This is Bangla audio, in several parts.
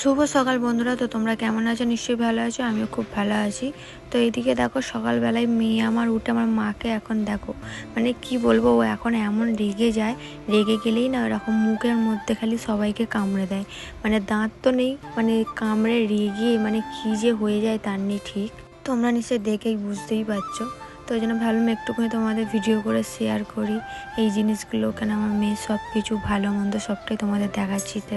শুভ সকাল বন্ধুরা, তো তোমরা কেমন আছো? নিশ্চয়ই ভালো আছো, আমিও খুব ভালো আছি। তো এইদিকে দেখো, সকালবেলায় মেয়ে আমার উঠে আমার মাকে এখন দেখো মানে কি বলব, ও এখন এমন রেগে যায়, রেগে গেলেই না ওরকম মুখের মধ্যে খালি সবাইকে কামড়ে দেয়। মানে দাঁত তো নেই মানে কামড়ে রেগে মানে কি যে হয়ে যায় তার নেই ঠিক। তোমরা নিশ্চয়ই দেখেই বুঝতেই পারছ। তো ওই জন্য ভাবলাম একটুখানি তোমাদের ভিডিও করে শেয়ার করি। এই জিনিসগুলো কেন আমার মেয়ে সব কিছু ভালো, মন্দ সবটাই তোমাদের দেখাচ্ছি, তো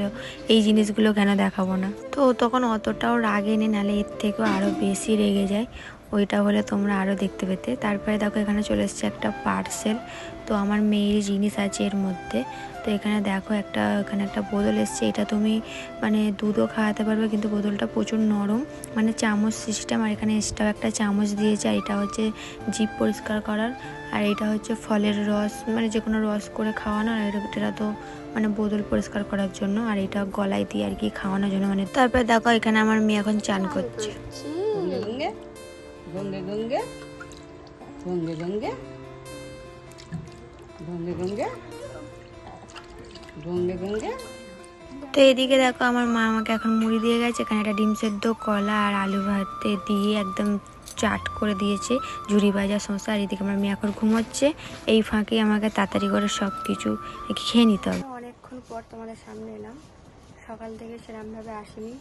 এই জিনিসগুলো কেন দেখাবো না? তো তখন অতটাও রাগে নেই নাহলে এর থেকেও আরও বেশি রেগে যায়। ওইটা হলে তোমরা আরও দেখতে পেতে। তারপরে দেখো এখানে চলে এসছে একটা পার্সেল তো আমার মেয়ের জিনিস আছে এর মধ্যে। তো এখানে দেখো একটা, এখানে একটা বোতল এসছে। এটা তুমি মানে দুধও খাওয়াতে পারবে, কিন্তু বোতলটা প্রচুর নরম। মানে চামচ সিস্টেম আর এখানে এক্সট্রা একটা চামচ দিয়েছে। আর এটা হচ্ছে জিভ পরিষ্কার করার। আর এটা হচ্ছে ফলের রস। মানে যে কোনো রস করে খাওয়ানো আর এটা তো মানে বোতল পরিষ্কার করার জন্য। আর এটা গলায় দিয়ে আর কি খাওয়ানোর জন্য। মানে তারপরে দেখো এখানে আমার মেয়ে এখন চান করছে। গঙ্গে গঙ্গে গঙ্গে গঙ্গে গঙ্গে গঙ্গে গঙ্গে গঙ্গে। তো এদিকে দেখো আমার মা আমাকে এখন মুড়ি দিয়ে গেছে এখানে একটা ডিম সেদ্ধ কলা আর আলু ভাতে দিয়ে একদম চাট করে দিয়েছে ঝুড়ি ভাজা শসা আর এদিকে আমার মেয়ে এখন ঘুমোচ্ছে। এই ফাঁকে আমাকে তাড়াতাড়ি করে সব কিছু খেয়ে নিতে হবে। অনেকক্ষণ পর তোমাদের সামনে এলাম। সকাল থেকে সেরকমভাবে আসিনি।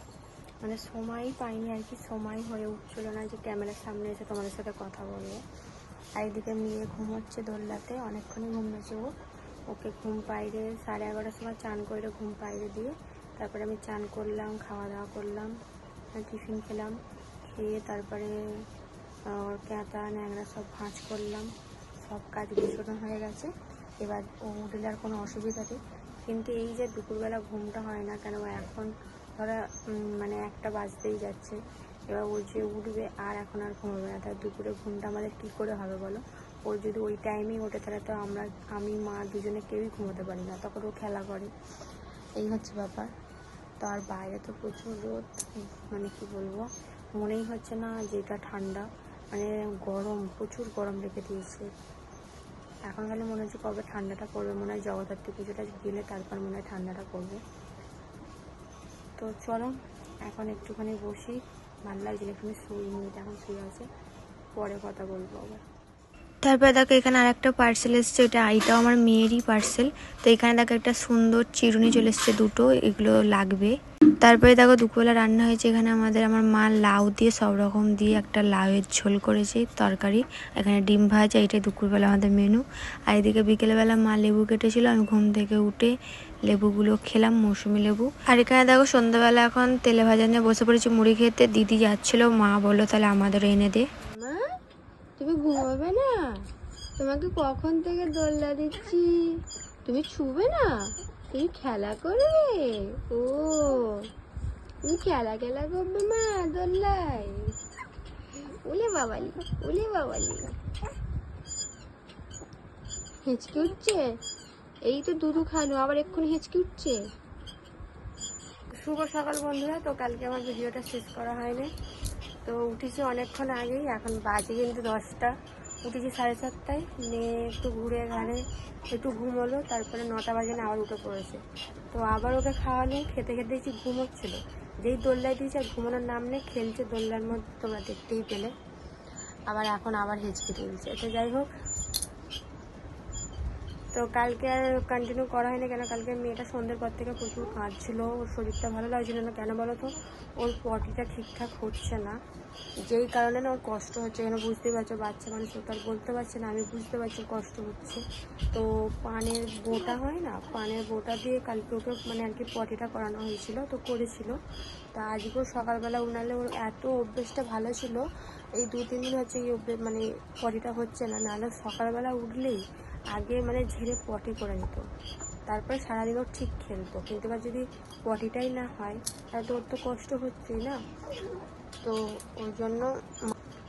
মানে সময়ই পাইনি আর কি, সময় হয়ে উঠছিল না যে ক্যামেরার সামনে এসে তোমাদের সাথে কথা বলব। আর এদিকে মেয়ে ঘুমোচ্ছে দোল্লাতে অনেকক্ষণই ঘুমিয়েছে ও। ওকে ঘুম পাইরে সাড়ে এগারোটার সময় চান করে ঘুম পাইরে দিয়ে তারপরে আমি চান করলাম খাওয়া দাওয়া করলাম টিফিন খেলাম, খেয়ে তারপরে ওর ক্যাঁতা ন্যাংরা সব ভাঁজ করলাম, সব কাজ গুছানো হয়ে গেছে। এবার ও উঠলে আর কোনো অসুবিধা নেই। কিন্তু এই যে দুপুরবেলা ঘুমটা হয় না কেন, এখন ধরো মানে একটা বাজতেই যাচ্ছে। এবার ও যে উঠবে আর এখন আর ঘুমাবে না। তার দুপুরে ঘুমটা আমাদের কী করে হবে বলো? ওর যদি ওই টাইমেই ওঠে, তাহলে তো আমরা, আমি, মা দুজনে কেউই ঘুমোতে পারি না। তখন ও খেলা করে। এই হচ্ছে ব্যাপার। তো আর বাইরে তো প্রচুর রোদ। মানে কি বলব? মনেই হচ্ছে না যে এটা ঠান্ডা। মানে গরম, প্রচুর গরম রেখে দিয়েছে। এখন খালি মনে হচ্ছে কবে ঠান্ডাটা পড়বে? মনে হয় জগদ্ধাত্রী পুজোটা গেলে তারপর মনে হয় ঠান্ডাটা পড়বে। তো চলো, এখন একটুখানি বসি। ভালো লাগছিল একটুখানি শুই নিয়ে এখন শুয়ে আছে। পরে কথা বলব আবার। তারপরে দেখো, এখানে আর একটা পার্সেল এসছে ওটা এটাও আমার মেয়েরই পার্সেল তো এখানে দেখো, একটা সুন্দর চিরুনি চলে এসছে দুটো, এগুলো লাগবে। তারপরে দেখো, দুপুরবেলা রান্না হয়েছে এখানে আমাদের, আমার মা লাউ দিয়ে সব রকম দিয়ে একটা লাউয়ের ঝোল করেছে, তরকারি। এখানে ডিম ভাজা এটাই দুপুরবেলা আমাদের মেনু আর এদিকে বিকেলবেলা মা লেবু কেটেছিল, আমি ঘুম থেকে উঠে লেবুগুলো খেলাম, মৌসুমি লেবু। আর এখানে দেখো সন্ধ্যাবেলা এখন তেলে ভাজা নিয়ে বসে পড়েছি মুড়ি খেতে। দিদি যাচ্ছিল, মা বলল, তাহলে আমাদের এনে দে। তুমি ঘুমাবে না? তোমাকে কখন থেকে দোলনা দিচ্ছি? তুমি ছুবে না? তুমি খেলা করবে? ও, তুমি খেলা খেলা করবে মা দোল্লায় উলে বাবালি উলে বাবালি। হেঁচকে উঠছে? এই তো দুধু খানো আবার এক্ষুনি হেঁচকে উঠছে। শুভ সকাল বন্ধুরা, তো কালকে আমার ভিডিওটা শেষ করা হয়নি। তো উঠেছি অনেকক্ষণ আগেই, এখন বাজে কিন্তু দশটা। উঠেছি সাড়ে সাতটায় মেয়ে একটু ঘুরে ঘাড়ে একটু ঘুমোলো, তারপরে নটা বাজে না, আবার উঠে পড়েছে। তো আবার ওকে খাওয়ানো খেতে খেতে দেখছি ঘুমোচ্ছিল। যেই দোল্লায় দিয়েছে, আর ঘুমানোর নাম নেই, খেলছে দোল্লার মধ্যে, তোমরা দেখতেই পেলে। আবার এখন আবার হেঁচকে তুলছে। তো যাই হোক তো কালকে আর কন্টিনিউ করা হয়নি কেন? কালকে মেয়েটা সন্ধ্যের পর থেকে প্রচুর কাঁদছিল। ওর শরীরটা ভালো লাগছিল না। কেন বলো তো? ওর পটিটা ঠিকঠাক হচ্ছে না। যেই কারণে না ওর কষ্ট হচ্ছে। কেন বুঝতেই পারছ? বাচ্চা মানুষ তো আর বলতে পারছে না। আমি বুঝতে পারছি কষ্ট হচ্ছে। তো পানের বোটা হয় না? পানের বোটা দিয়ে কালকে ওকে মানে আর কি পটিটা করানো হয়েছিল, তো করেছিল। তা আজকেও সকালবেলা উনালে ওর এত অভ্যেসটা ভালো ছিল। এই দু তিন দিন হচ্ছে এই অভ্যেস মানে পটিটা হচ্ছে না। নাহলে সকালবেলা উঠলেই আগে মানে ঝেড়ে পটি করে নিত। তারপরে সারাদিন ওর ঠিক খেলতো। কিন্তু এবার যদি পটিটাই না হয়, তাহলে তো ওর তো কষ্ট হচ্ছেই না? তো ওর জন্য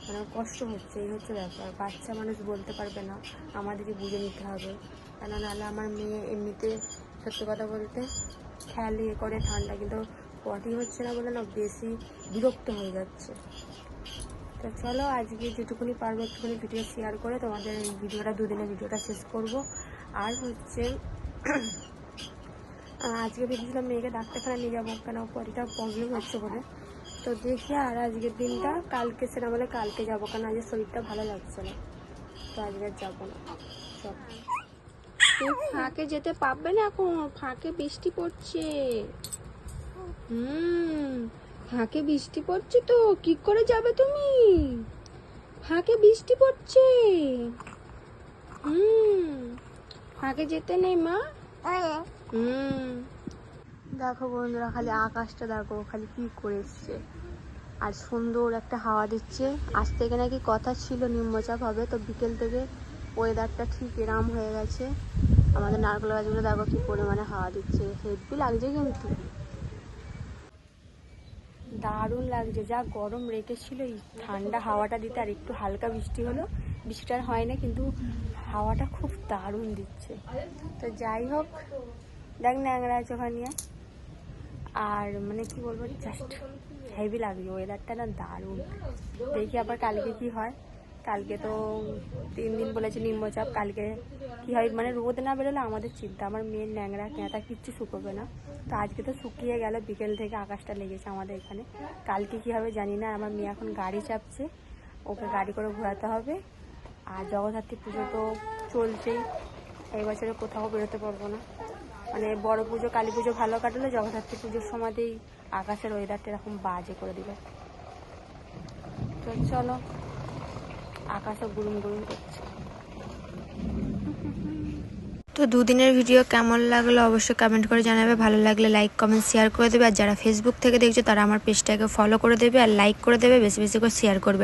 মানে কষ্ট হচ্ছে, এই হচ্ছে ব্যাপার। বাচ্চা মানুষ বলতে পারবে না, আমাদেরকে বুঝে নিতে হবে। কেন নাহলে আমার মেয়ে এমনিতে সত্যি কথা বলতে খেয়াল ইয়ে করে ঠান্ডা। কিন্তু পটি হচ্ছে না বলে না, বেশি বিরক্ত হয়ে যাচ্ছে। তো চলো, আজকে যেটুকুনি পারব একটুখানি ভিডিও শেয়ার করে তোমাদের ভিডিওটা, দুদিনের ভিডিওটা শেষ করব। আর হচ্ছে আজকে ভেবেছিলাম মেয়েকে ডাক্তারখানা নিয়ে যাব, কেন পরিটা প্রবলেম হচ্ছে বলে। তো দেখি আর আজকের দিনটা, কালকে সেটা বলে কালকে যাব কারণ আজকে শরীরটা ভালো লাগছে না। তো আজকে আর যাব না। চল। ফাঁকে যেতে পারবে না এখন, ফাঁকে বৃষ্টি পড়ছে। হুম। ফাঁকে বৃষ্টি পড়ছে তো, কি করে যাবে তুমি? ফাঁকে বৃষ্টি পড়ছে। হুম, ফাঁকে যেতে নেই মা? হুম। দেখো বন্ধুরা, খালি আকাশটা দেখো, খালি কি করে এসছে। আর সুন্দর একটা হাওয়া দিচ্ছে। আজ থেকে নাকি কথা ছিল নিম্নচাপ হবে, তো বিকেল থেকে ওয়েদারটা ঠিক এরাম হয়ে গেছে। আমাদের নারকেল গাছগুলো দেখো কি পরিমাণে হাওয়া দিচ্ছে। হেভি লাগছে কিন্তু। দারুণ লাগছে। যা গরম রেখেছিল এই ঠান্ডা হাওয়াটা দিতে, আর একটু হালকা বৃষ্টি হলো বৃষ্টিটা হয় না, কিন্তু হাওয়াটা খুব দারুণ দিচ্ছে। তো যাই হোক, দেখ ন্যাংরা আছে ওখানে। আর মানে কি বলব জাস্ট হেভি লাগছে। ওয়েদারটা না দারুণ। দেখি আবার কালকে কি হয়। কালকে তো তিন দিন বলেছে নিম্নচাপ, কালকে কি হয় মানে রোদ না বেরোলে আমাদের চিন্তা, আমার মেয়ের ন্যাংরা ক্যাঁতা কিচ্ছু শুকোবে না। তো আজকে তো শুকিয়ে গেল, বিকেল থেকে আকাশটা লেগেছে আমাদের এখানে। কালকে কি হবে জানি না, আমার মেয়ে এখন গাড়ি চাপছে, ওকে গাড়ি করে ঘোরাতে হবে। আর জগদ্ধাত্রী পুজো তো চলছেই, এই বছরে কোথাও বেরোতে পারব না। মানে বড় পুজো, কালী পুজো ভালো কাটলে, জগদ্ধাত্রী পুজোর সময়তেই আকাশের ওয়েদারটা এরকম বাজে করে দিল। তো চলো। আকাশও গুরুম গুরুম করছে। তো দুদিনের ভিডিও কেমন লাগল অবশ্যই কমেন্ট করে জানাবে। ভালো লাগলে লাইক কমেন্ট শেয়ার করে দেবে। আর যারা ফেসবুক থেকে দেখছ, তারা আমার পেজটাকে ফলো করে দেবে আর লাইক করে দেবে। বেশি বেশি করে শেয়ার করবে।